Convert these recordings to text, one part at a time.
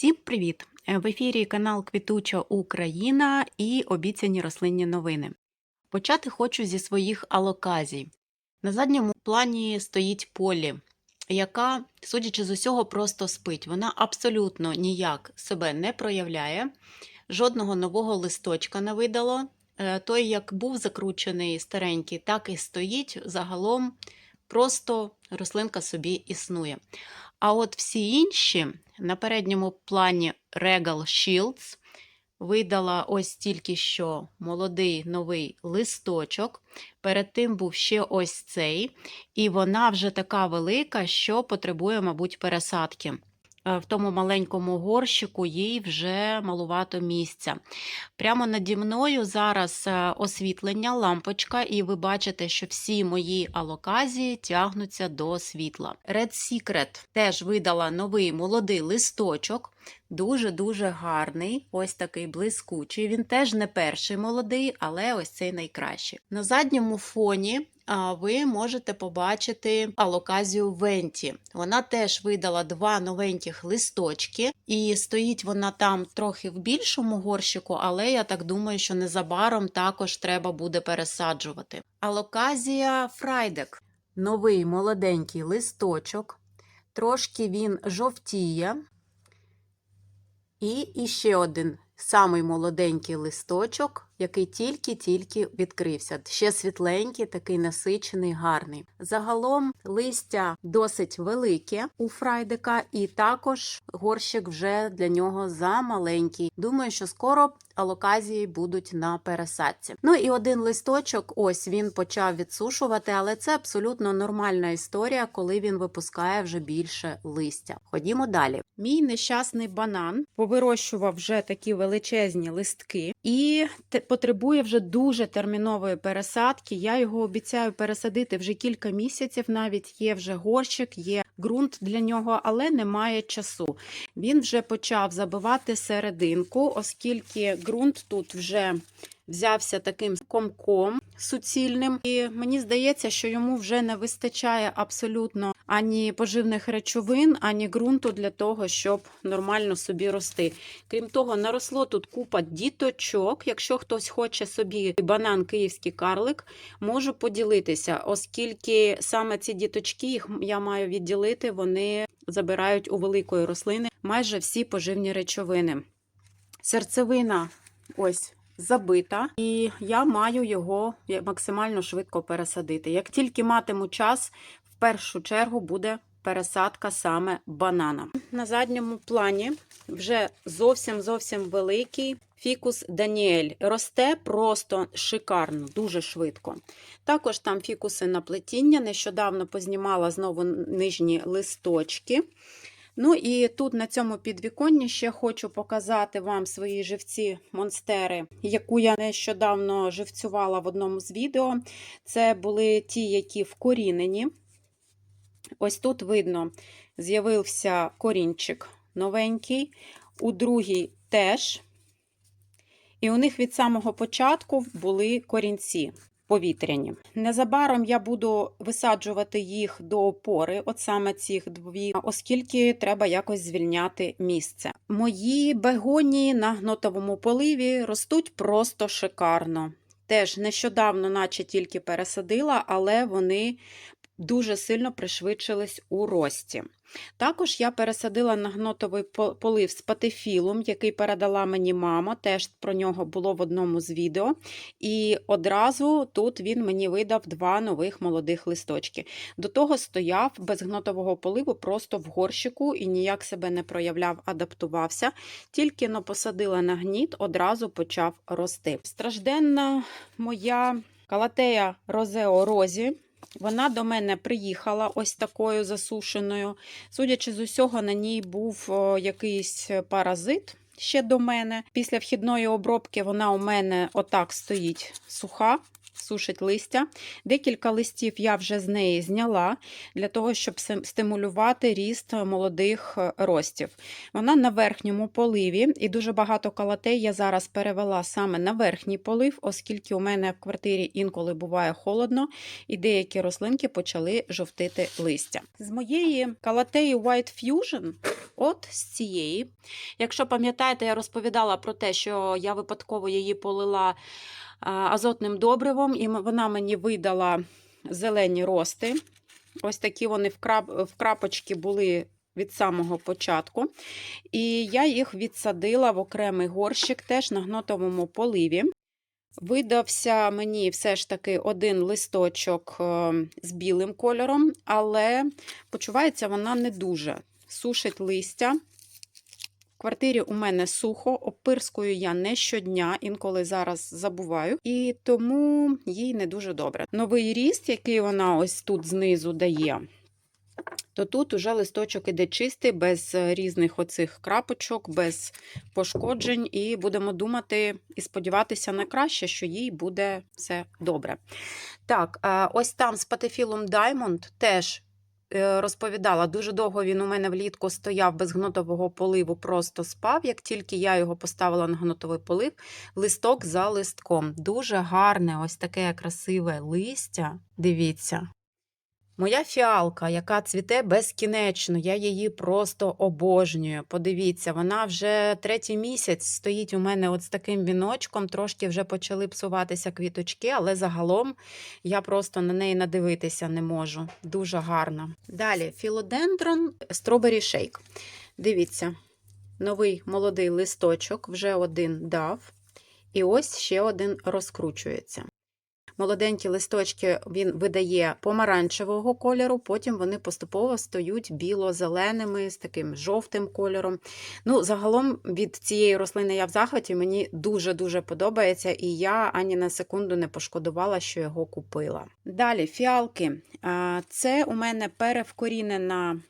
Всім привіт! Е, В ефірі канал Квітуча Україна і обіцяні рослинні новини. Почати хочу зі своїх алоказій. На задньому плані стоїть полі, яка, судячи з усього, просто спить. Вона абсолютно ніяк себе не проявляє, жодного нового листочка не видало. Е, Той, як був закручений старенький, так і стоїть. Загалом просто рослинка собі існує. А от всі інші на передньому плані Regal Shields видала ось тільки що молодий новий листочок. Перед тим був ще ось цей, і вона вже така велика, що потребує, мабуть, пересадки. Е, В тому маленькому горщику їй вже малувато місця. Прямо наді мною зараз е, освітлення, лампочка, і ви бачите, що всі мої алоказії тягнуться до світла. Red Secret теж видала новий молодий листочок. Дуже-дуже гарний, ось такий блискучий. Він теж не перший молодий, але ось цей найкращий. На задньому фоні ви можете побачити алоказію Венті. Вона теж видала два новеньких листочки, і стоїть вона там трохи в більшому горщику, але я так думаю, що незабаром також треба буде пересаджувати. Алоказія Фрайдек. Новий молоденький листочок. Трошки він жовтіє. І іще один самий молоденький листочок, який тільки-тільки відкрився. Ще світленький, такий насичений, гарний. Загалом листя досить велике у фрайдика, і також горщик вже для нього замаленький. Думаю, що скоро алоказії будуть на пересадці. Ну і один листочок, ось він почав відсушувати, але це абсолютно нормальна історія, коли він випускає вже більше листя. Ходімо далі. Мій нещасний банан повирощував вже такі величезні листки і потребує вже дуже термінової пересадки. Я його обіцяю пересадити вже кілька місяців. Навіть є вже горщик, є ґрунт для нього, але немає часу. Він вже почав забивати серединку, оскільки ґрунт тут вже взявся таким комком суцільним. І мені здається, що йому вже не вистачає абсолютно ані поживних речовин, ані ґрунту для того, щоб нормально собі рости. Крім того, наросло тут купа діточок. Якщо хтось хоче собі банан київський карлик, можу поділитися, оскільки саме ці діточки, їх я маю відділити, вони забирають у великої рослини майже всі поживні речовини. Серцевина ось забита, і я маю його максимально швидко пересадити. Як тільки матиму час, першу чергу буде пересадка саме банана. На задньому плані вже зовсім зовсім великий фікус Даніель. Росте просто шикарно, дуже швидко. Також там фікуси на плетіння. Нещодавно познімала знову нижні листочки. Ну і тут на цьому підвіконні ще хочу показати вам свої живці монстери, яку я нещодавно живцювала в одному з відео. Це були ті, які вкорінені. Ось тут видно, з'явився корінчик новенький, у другій теж. І у них від самого початку були корінці повітряні. Незабаром я буду висаджувати їх до опори, от саме цих дві, оскільки треба якось звільняти місце. Мої бегонії на гнотовому поливі ростуть просто шикарно. Теж нещодавно, наче тільки пересадила, але вони дуже сильно пришвидшились у рості. Також я пересадила на гнотовий полив з патефілом, який передала мені мама, теж про нього було в одному з відео. І одразу тут він мені видав два нових молодих листочки. До того стояв без гнотового поливу просто в горщику і ніяк себе не проявляв, адаптувався. Тільки но посадила на гніт, одразу почав рости. Стражденна моя калатея Розео Розі. Вона до мене приїхала ось такою засушеною. Судячи з усього, на ній був якийсь паразит ще до мене. Після вхідної обробки вона у мене отак стоїть суха, сушить листя. Декілька листів я вже з неї зняла для того, щоб стимулювати ріст молодих е, ростів. Вона на верхньому поливі, і дуже багато калатей я зараз перевела саме на верхній полив, оскільки у мене в квартирі інколи буває холодно, і деякі рослинки почали жовтити листя. З моєї калатеї White Fusion, от з цієї, якщо пам'ятаєте, я розповідала про те, що я випадково її полила азотним добривом, і вона мені видала зелені рости. Ось такі вони в, крап, в крапочки були від самого початку. І я їх відсадила в окремий горщик теж на гнотовому поливі. Видався мені все ж таки один листочок е, з білим кольором, але почувається вона не дуже. Сушить листя. Квартирі у мене сухо, опирскую я не щодня, інколи зараз забуваю, і тому їй не дуже добре. Новий ріст, який вона ось тут знизу дає, то тут уже листочок іде чистий, без е, різних оцих крапочок, без пошкоджень, і будемо думати і сподіватися на краще, що їй буде все добре. Так, е, ось там з патефілом Diamond теж розповідала, дуже довго він у мене влітку стояв без гнотового поливу, просто спав. Як тільки я його поставила на гнотовий полив, листок за листком. Дуже гарне, ось таке красиве листя. Дивіться. Моя фіалка, яка цвіте безкінечно, я її просто обожнюю. Подивіться, вона вже третій місяць стоїть у мене от з таким віночком. Трошки вже почали псуватися квіточки, але загалом я просто на неї надивитися не можу. Дуже гарно. Далі філодендрон Strawberry Shake. Дивіться, новий молодий листочок, вже один дав. І ось ще один розкручується. Молоденькі листочки він видає помаранчевого кольору, потім вони поступово стають біло-зеленими з таким жовтим кольором. Ну, загалом від цієї рослини я в захваті, мені дуже-дуже подобається, і я ані на секунду не пошкодувала, що його купила. Далі фіалки. Це у мене перевкорінена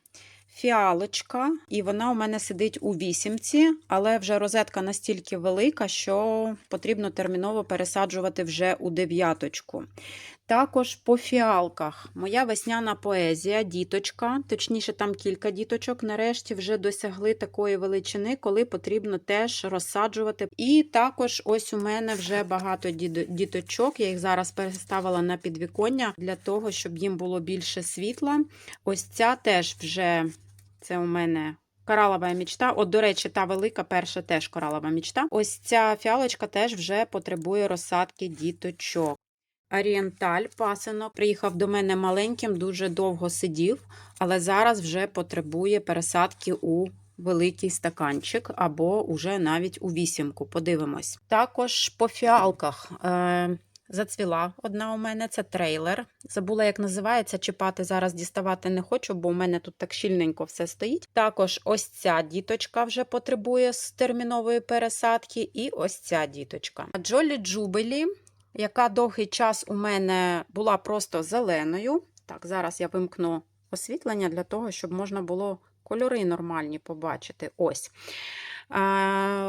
фіалочка, і вона у мене сидить у вісімці, але вже розетка настільки велика, що потрібно терміново пересаджувати вже у дев'яточку. Також по фіалках моя весняна поезія, діточка, точніше, там кілька діточок, нарешті вже досягли такої величини, коли потрібно теж розсаджувати. І також ось у мене вже багато діточок. Я їх зараз переставила на підвіконня для того, щоб їм було більше світла. Ось ця теж вже це у мене. Коралова мічта. От, до речі, та велика перша теж коралова мічта. Ось ця фіалочка теж вже потребує розсадки діточок. Орієнталь пасено приїхав до мене маленьким, дуже довго сидів, але зараз вже потребує пересадки у великий стаканчик або уже навіть у вісімку. Подивимось. Також по фіалках. Е- Зацвіла одна у мене, це трейлер. Забула, як називається. Чіпати зараз діставати не хочу, бо у мене тут так щільненько все стоїть. Також ось ця діточка вже потребує з термінової пересадки, і ось ця діточка. Джолі Джубелі, яка довгий час у мене була просто зеленою. Так, зараз я вимкну освітлення для того, щоб можна було кольори нормальні побачити. Ось.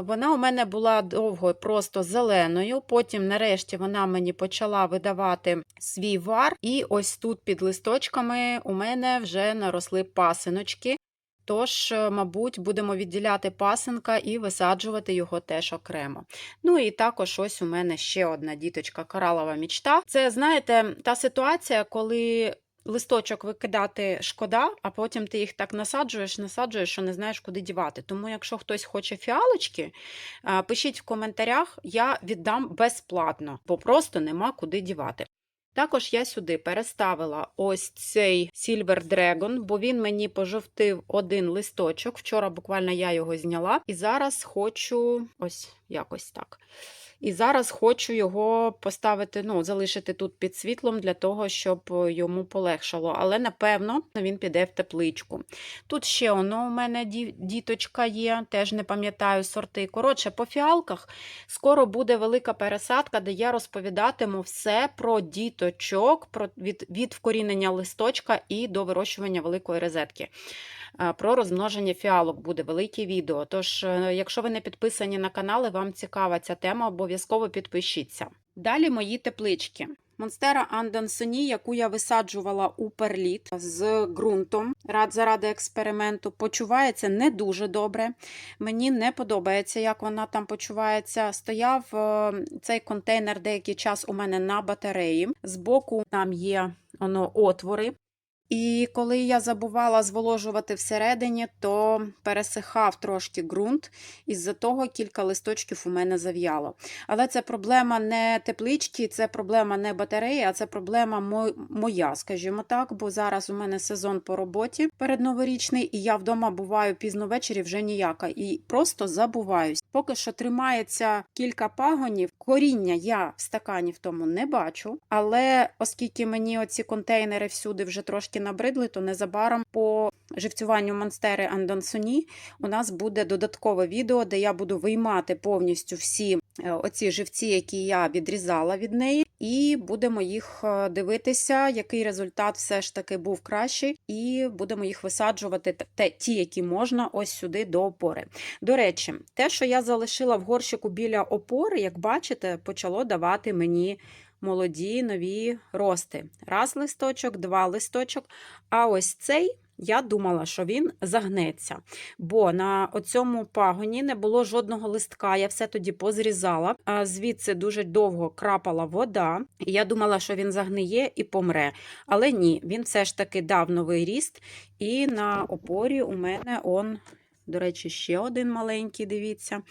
Вона у мене була довго просто зеленою. Потім, нарешті, вона мені почала видавати свій вар. І ось тут під листочками у мене вже наросли пасиночки. Тож, е, мабуть, будемо відділяти пасинка і висаджувати його теж окремо. Ну і також ось у мене ще одна діточка коралова мічта. Це, знаєте, та ситуація, коли листочок викидати шкода, а потім ти їх так насаджуєш, насаджуєш, що не знаєш, куди дівати. Тому, якщо хтось хоче фіалочки, пишіть в коментарях, я віддам безплатно, бо просто нема куди дівати. Також я сюди переставила ось цей Silver Dragon, бо він мені пожовтив один листочок. Вчора буквально я його зняла. І зараз хочу ось якось так. І зараз хочу його поставити, ну, залишити тут під світлом для того, щоб йому полегшало. Але, напевно, він піде в тепличку. Тут ще воно у мене діточка є, теж не пам'ятаю сорти. Коротше, по фіалках скоро буде велика пересадка, де я розповідатиму все про діточок, про від, від вкорінення листочка і до вирощування великої розетки. Е, Про розмноження фіалок буде велике відео. Тож, е, якщо ви не підписані на канал вам цікава ця тема, обов'язково підпишіться. Далі мої теплички. Монстера Андансоні, яку я висаджувала у перліт з ґрунтом рад заради експерименту, почувається не дуже добре. Мені не подобається, як вона там почувається. Стояв е, цей контейнер деякий час у мене на батареї. Збоку там є воно, отвори. І коли я забувала зволожувати всередині, то пересихав трошки ґрунт, із-за того кілька листочків у мене зав'яло. Але це проблема не теплички, це проблема не батареї, а це проблема моя, скажімо так, бо зараз у мене сезон по роботі передноворічний, і я вдома буваю пізно ввечері вже ніяка. І просто забуваюсь. Поки що тримається кілька пагонів. Коріння я в стакані в тому не бачу. Але оскільки мені оці контейнери всюди вже трошки набридли, то незабаром по живцюванню монстери Андонсоні у нас буде додаткове відео, де я буду виймати повністю всі е, оці живці, які я відрізала від неї, і будемо їх е, дивитися, який результат все ж таки був кращий, і будемо їх висаджувати те, ті, які можна, ось сюди до опори. До речі, те, що я залишила в горщику біля опори, як бачите, почало давати мені. Молоді нові рости. Раз листочок, два листочок. А ось цей я думала, що він загнеться. Бо на цьому пагоні не було жодного листка. Я все тоді позрізала. А звідси дуже довго крапала вода. Я думала, що він загниє і помре. Але ні, він все ж таки дав новий ріст. І на опорі у мене он. До речі, ще один маленький, дивіться.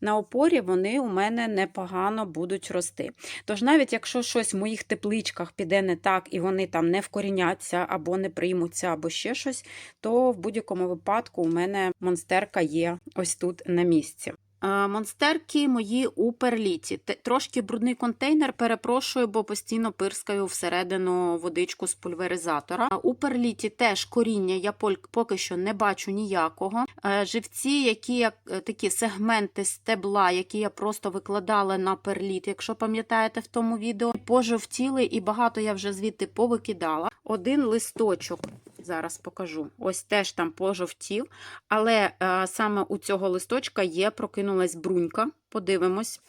На опорі вони у мене непогано будуть рости. Тож, навіть якщо щось в моїх тепличках піде не так, і вони там не вкоріняться або не приймуться, або ще щось, то в будь-якому випадку у мене монстерка є ось тут на місці. Е, Монстерки мої у перліті. Трошки брудний контейнер, перепрошую, бо постійно пирскаю всередину водичку з пульверизатора. А У перліті теж коріння я поки що не бачу ніякого. Е, Живці, які як е, такі сегменти стебла, які я просто викладала на перліт, якщо пам'ятаєте в тому відео, пожовтіли і багато я вже звідти повикидала. Один листочок. Зараз покажу. Ось теж там пожовтів. Але е, саме у цього листочка є, прокинулась брунька. Подивимось.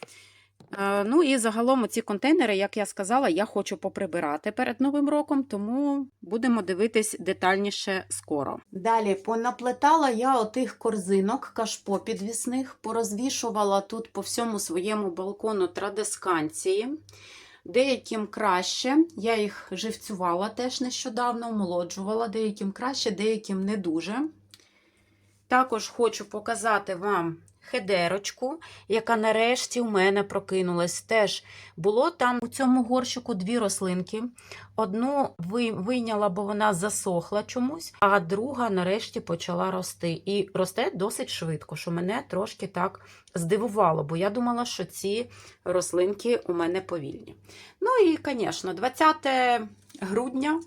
Е, ну і загалом ці контейнери, як я сказала, я хочу поприбирати перед Новим роком, тому будемо дивитись детальніше скоро. Далі понаплетала я отих корзинок кашпо підвісних, порозвішувала тут по всьому своєму балкону традесканції. Деяким краще, я їх живцювала теж нещодавно, омолоджувала, деяким краще, деяким не дуже. Також хочу показати вам хедерочку, яка нарешті у мене прокинулась. Теж було там у цьому горщику дві рослинки. Одну вийняла, бо вона засохла чомусь, а друга нарешті почала рости. І росте досить швидко, що мене трошки так здивувало, бо я думала, що ці рослинки у мене повільні. Ну і, звісно, 20 грудня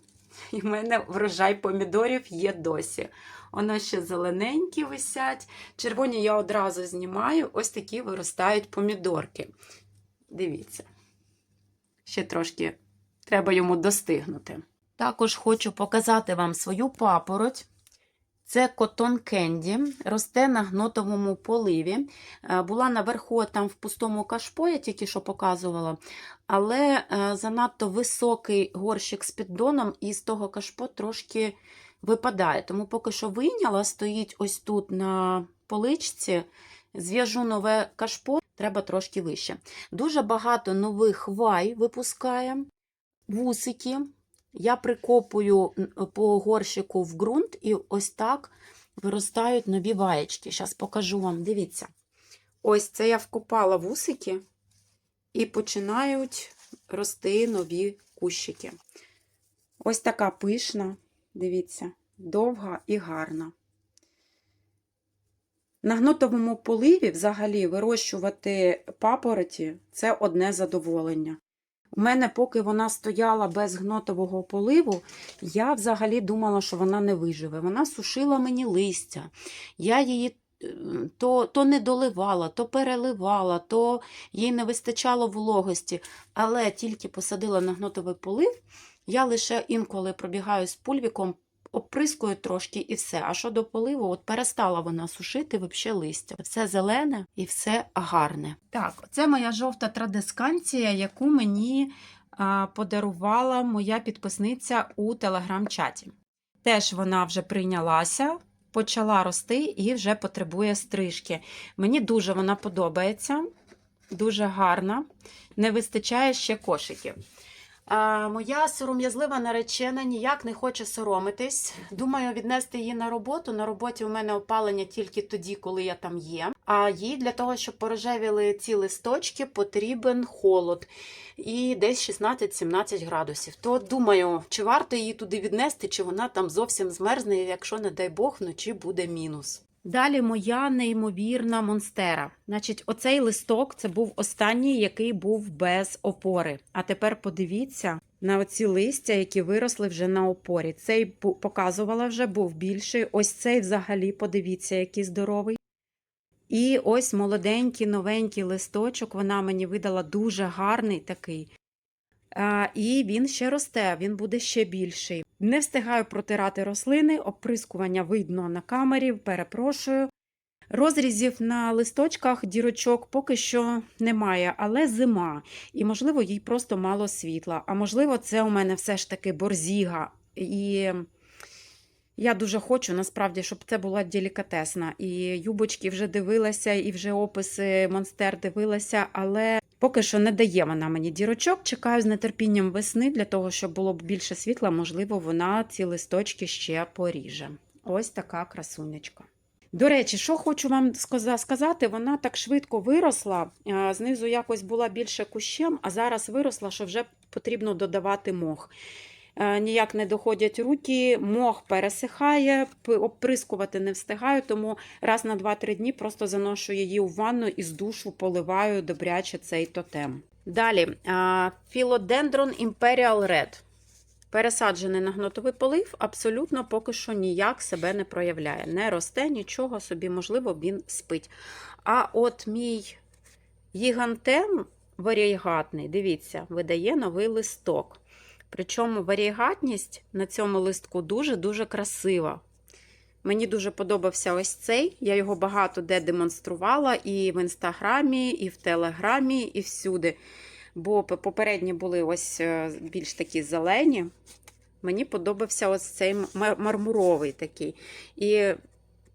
і в мене врожай помідорів є досі. Воно ще зелененькі висять. Червоні я одразу знімаю, ось такі виростають помідорки. Дивіться. Ще трошки треба йому достигнути. Також хочу показати вам свою папороть. Це котон кенді, росте на гнотовому поливі. Е, Була наверху там в пустому кашпо, я тільки що показувала, але е, занадто високий горщик з піддоном, і з того кашпо трошки випадає. Тому поки що вийняла, стоїть ось тут на поличці. Зв'яжу нове кашпо, треба трошки вище. Дуже багато нових хвай випускає, вусики. Я прикопую по горщику в ґрунт, і ось так виростають нові ваєчки. Зараз покажу вам. Дивіться. Ось це я вкопала вусики, і починають рости нові кущики. Ось така пишна, дивіться, довга і гарна. На гнотовому поливі взагалі вирощувати папороті це одне задоволення. У мене, поки вона стояла без гнотового поливу, я взагалі думала, що вона не виживе. Вона сушила мені листя. Я її е, то, то не доливала, то переливала, то їй не вистачало вологості. Але тільки посадила на гнотовий полив, я лише інколи пробігаю з пульвіком, оприскую трошки і все. А щодо поливу, от перестала вона сушити взагалі листя. Все зелене і все гарне. Так, це моя жовта традисканція, яку мені подарувала моя підписниця у телеграм-чаті. Теж вона вже прийнялася, почала рости і вже потребує стрижки. Мені дуже вона подобається, дуже гарна. Не вистачає ще кошиків. Моя сором'язлива наречена ніяк не хоче соромитись. Думаю, віднести її на роботу. На роботі у мене опалення тільки тоді, коли я там є. А їй для того, щоб порожевіли ці листочки, потрібен холод і десь 16-17 градусів. То думаю, чи варто її туди віднести, чи вона там зовсім змерзне, якщо, не дай Бог, вночі буде мінус. Далі моя неймовірна монстера. Значить, оцей листок це був останній, який був без опори. А тепер подивіться на оці листя, які виросли вже на опорі. Цей показувала вже, був більший. Ось цей взагалі, подивіться, який здоровий. І ось молоденький, новенький листочок. Вона мені видала дуже гарний такий. А, і він ще росте, він буде ще більший. Не встигаю протирати рослини, оприскування видно на камері, перепрошую. Розрізів на листочках дірочок поки що немає, але зима, і, можливо, їй просто мало світла. А можливо, це у мене все ж таки борзіга. І я дуже хочу, насправді, щоб це була делікатесна. І юбочки вже дивилася, і вже описи монстер дивилася, але поки що не дає вона мені дірочок. Чекаю з нетерпінням весни для того, щоб було б більше світла, можливо, вона ці листочки ще поріже. Ось така красунечка. До речі, що хочу вам сказати, вона так швидко виросла. Знизу якось була більше кущем, а зараз виросла, що вже потрібно додавати мох. Е, Ніяк не доходять руки, мох пересихає, оприскувати не встигаю, тому раз на 2-3 дні просто заношу її у ванну і з душу поливаю добряче цей тотем. Далі, філодендрон Imperial Red. Пересаджений на гнотовий полив, абсолютно поки що ніяк себе не проявляє. Не росте нічого собі, можливо, він спить. А от мій гігантем варієгатний, дивіться, видає новий листок. Причому варієгатність на цьому листку дуже-дуже красива. Мені дуже подобався ось цей. Я його багато де демонструвала і в інстаграмі, і в телеграмі, і всюди. Бо попередні були ось е, більш такі зелені. Мені подобався ось цей мармуровий такий. І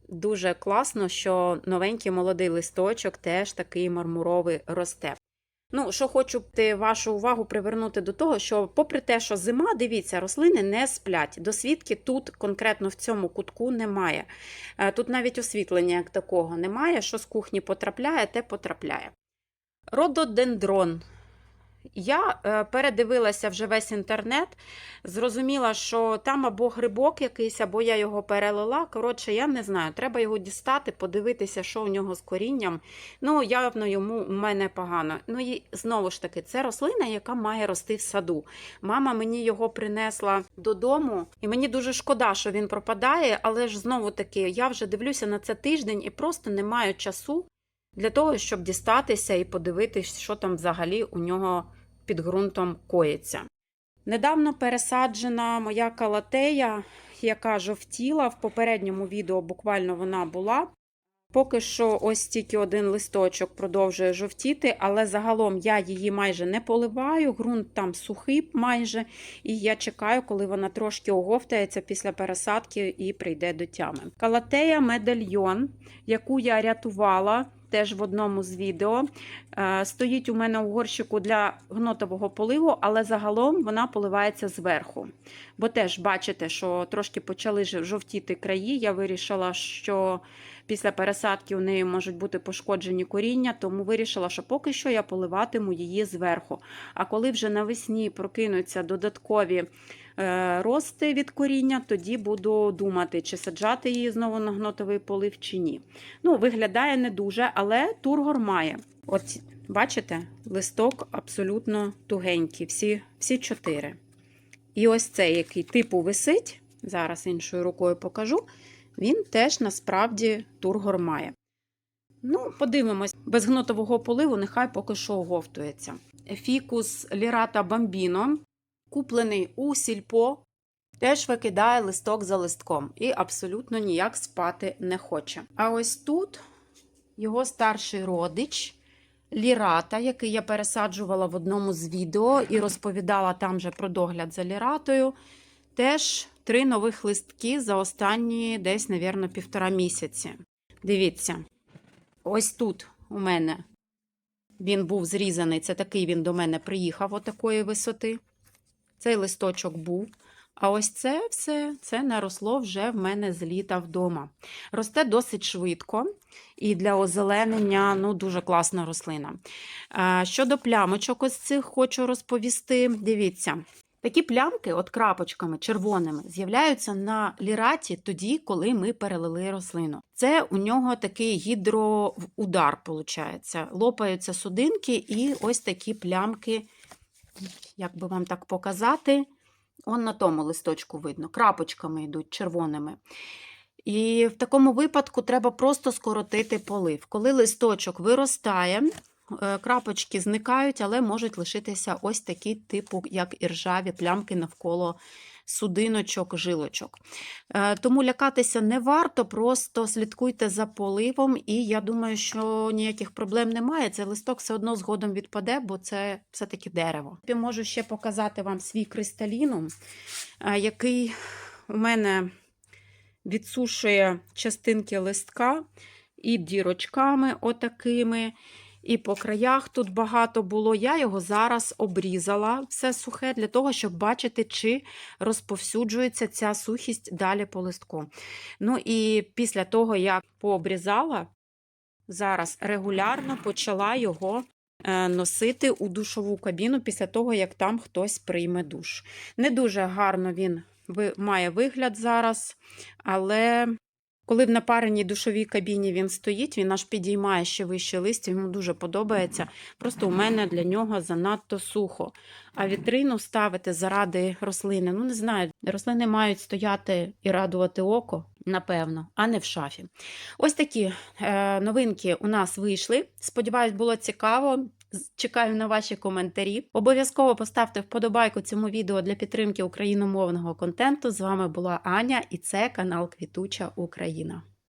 дуже класно, що новенький молодий листочок теж такий мармуровий росте. Ну, що хочу вашу увагу привернути до того, що, попри те, що зима, дивіться, рослини не сплять. Досвідки тут конкретно в цьому кутку немає. Е, Тут навіть освітлення як такого немає. Що з кухні потрапляє, те потрапляє. Рододендрон. Я е, передивилася вже весь інтернет, зрозуміла, що там або грибок якийсь, або я його перелила. Коротше, я не знаю, треба його дістати, подивитися, що в нього з корінням. Ну, явно йому у мене погано. Ну і знову ж таки, це рослина, яка має рости в саду. Мама мені його принесла додому, і мені дуже шкода, що він пропадає, але ж знову таки, я вже дивлюся на це тиждень і просто не маю часу для того, щоб дістатися і подивитись, що там взагалі у нього під ґрунтом коїться. Недавно пересаджена моя калатея, яка жовтіла. В попередньому відео буквально вона була. Поки що ось тільки один листочок продовжує жовтіти, але загалом я її майже не поливаю, ґрунт там сухий майже, і я чекаю, коли вона трошки оговтається після пересадки і прийде до тями. Калатея медальйон, яку я рятувала теж в одному з відео. Е, Стоїть у мене у горщику для гнотового поливу, але загалом вона поливається зверху. Бо теж бачите, що трошки почали жовтіти краї. Я вирішила, що після пересадки у неї можуть бути пошкоджені коріння, тому вирішила, що поки що я поливатиму її зверху. А коли вже навесні прокинуться додаткові е, рости від коріння, тоді буду думати, чи саджати її знову на гнотовий полив, чи ні. Ну, виглядає не дуже, але тургор має. От бачите, листок абсолютно тугенький, всі, всі чотири. І ось цей, який типу висить, зараз іншою рукою покажу, він теж насправді тургор має. Ну, подивимось, без гнотового поливу нехай поки що оговтується. Фікус лірата бамбіно, куплений у сільпо, теж викидає листок за листком і абсолютно ніяк спати не хоче. А ось тут його старший родич лірата, який я пересаджувала в одному з відео і розповідала там же про догляд за ліратою. Теж три нових листки за останні десь, навірно, півтора місяці. Дивіться, ось тут у мене він був зрізаний. Це такий він до мене приїхав отакої висоти. Цей листочок був. А ось це все це наросло вже в мене з літа вдома. Росте досить швидко і для озеленення ну, дуже класна рослина. Щодо плямочок, ось цих хочу розповісти. Дивіться. Такі плямки, от крапочками червоними, з'являються на ліраті тоді, коли ми перелили рослину. Це у нього такий гідроудар, виходить. Лопаються судинки, і ось такі плямки, як би вам так показати, он на тому листочку видно, крапочками йдуть червоними. І в такому випадку треба просто скоротити полив. Коли листочок виростає, крапочки зникають, але можуть лишитися ось такі, типу, як іржаві плямки навколо судиночок, жилочок. Е, Тому лякатися не варто, просто слідкуйте за поливом, і я думаю, що ніяких проблем немає. Цей листок все одно згодом відпаде, бо це все-таки дерево. Я можу ще показати вам свій кристалінум, е, який у мене відсушує частинки листка і дірочками отакими. І по краях тут багато було. Я його зараз обрізала все сухе для того, щоб бачити, чи розповсюджується ця сухість далі по листку. Ну і після того, як пообрізала, зараз регулярно почала його е, носити у душову кабіну після того, як там хтось прийме душ. Не дуже гарно він має вигляд зараз, але коли в напареній душовій кабіні він стоїть, він аж підіймає ще вище листя, йому дуже подобається. Просто у мене для нього занадто сухо. А вітрину ставити заради рослини, ну не знаю, рослини мають стояти і радувати око, напевно, а не в шафі. Ось такі е, новинки у нас вийшли. Сподіваюсь, було цікаво. Чекаю на ваші коментарі. Обов'язково поставте вподобайку цьому відео для підтримки україномовного контенту. З вами була Аня, і це канал Квітуча Україна.